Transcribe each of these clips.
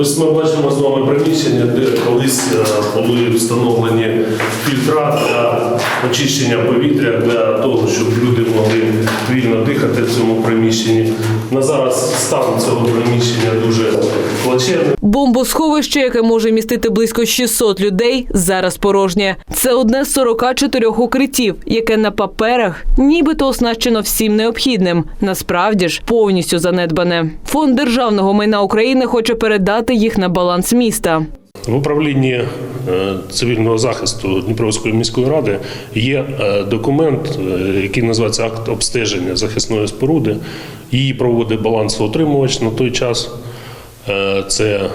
Ось ми бачимо з вами приміщення, де колись е, були встановлені фільтра очищення повітря для того, щоб люди могли вільно дихати в цьому приміщенні. На зараз стан цього приміщення дуже плачевний. Бомбосховище, яке може містити близько 600 людей, зараз порожнє. Це одне з 44 укриттів, яке на паперах нібито оснащено всім необхідним. Насправді ж повністю занедбане. Фонд державного майна України хоче передати їх на баланс міста. В управлінні е, цивільного захисту Дніпровської міської ради є е, документ, е, який називається акт обстеження захисної споруди. Її проводить балансоутримувач на той час. Це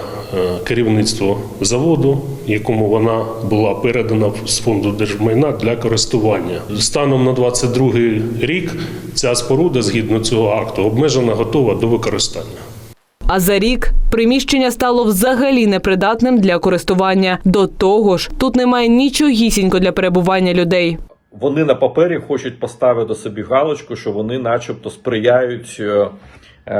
керівництво заводу, якому вона була передана з фонду держмайна для користування. Станом на 22 рік ця споруда, згідно цього акту, обмежена готова до використання. А за рік приміщення стало взагалі непридатним для користування. До того ж, тут немає нічогісінько для перебування людей. вони на папері хочуть поставити собі галочку, що вони, начебто, сприяють е, е,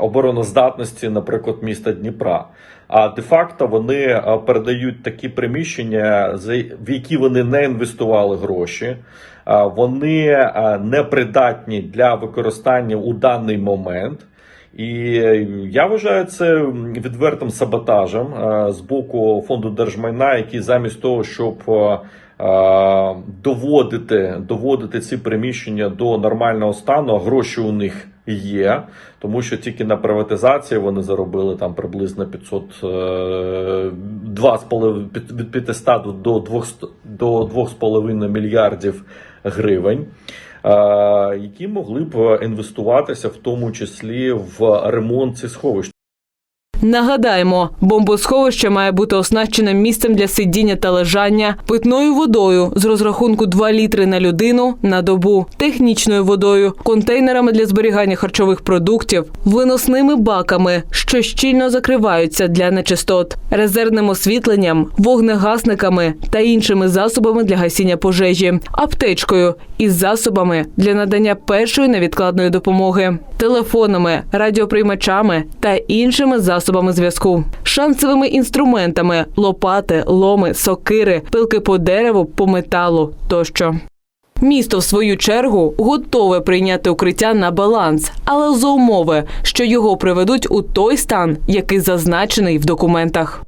обороноздатності, наприклад, міста Дніпра. А де-факто вони е, передають такі приміщення, в які вони не інвестували гроші. Вони непридатні для використання у даний момент. І е, я вважаю це відвертим саботажем е, з боку фонду держмайна, який замість того, щоб е, доводити, доводити ці приміщення до нормального стану, гроші у них є, тому що тільки на приватизації вони заробили там приблизно 500, е, 2,5 від- від 500 до 200 до 2,5 мільярдів гривень які могли б інвестуватися в тому числі в ремонт цих сховищ. Нагадаємо, бомбосховище має бути оснащеним місцем для сидіння та лежання, питною водою з розрахунку 2 літри на людину на добу, технічною водою, контейнерами для зберігання харчових продуктів, виносними баками, що щільно закриваються для нечистот, резервним освітленням, вогнегасниками та іншими засобами для гасіння пожежі, аптечкою із засобами для надання першої невідкладної допомоги, телефонами, радіоприймачами та іншими засобами зв'язку, шансовими інструментами, лопати, ломи, сокири, пилки по дереву, по металу тощо. Місто, в свою чергу, готове прийняти укриття на баланс, але за умови, що його приведуть у той стан, який зазначений в документах.